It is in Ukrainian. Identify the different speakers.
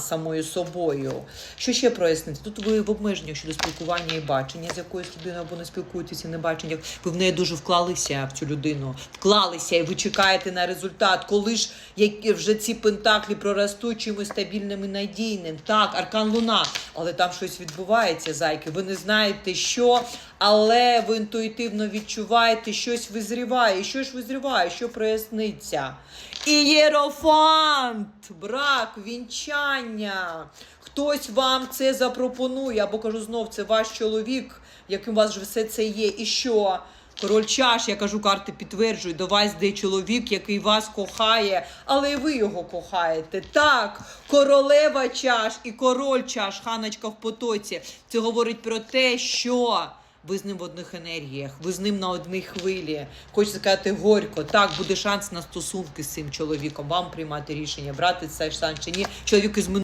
Speaker 1: самою собою. Що ще прояснити? Тут ви в обмеженнях щодо спілкування і бачення, з якоюсь людиною або не спілкуєтеся, не баченнях. Ви в неї дуже вклалися в цю людину, вклалися, і ви чекаєте на результат. Коли ж які вже ці пентаклі проростуть чимось стабільним і надійним. Так, аркан Луна, але там щось відбувається, зайки. Ви не знаєте, що, але ви інтуїтивно відчуваєте, щось визріває. Що ж визріває, що проясниться? Ієрофант, брак, вінчання. Хтось вам це запропонує, або кажу знов, це ваш чоловік, яким у вас же все це є. І що? Король чаш, я кажу, карти підтверджують, до вас йде чоловік, який вас кохає, але і ви його кохаєте. Так, королева чаш і король чаш, ханочка в потоці. Це говорить про те, що ви з ним в одних енергіях, ви з ним на одній хвилі. Хочеться сказати горько. Так, буде шанс на стосунки з цим чоловіком. Вам приймати рішення, брати цей шанс чи ні. Чоловік із минулого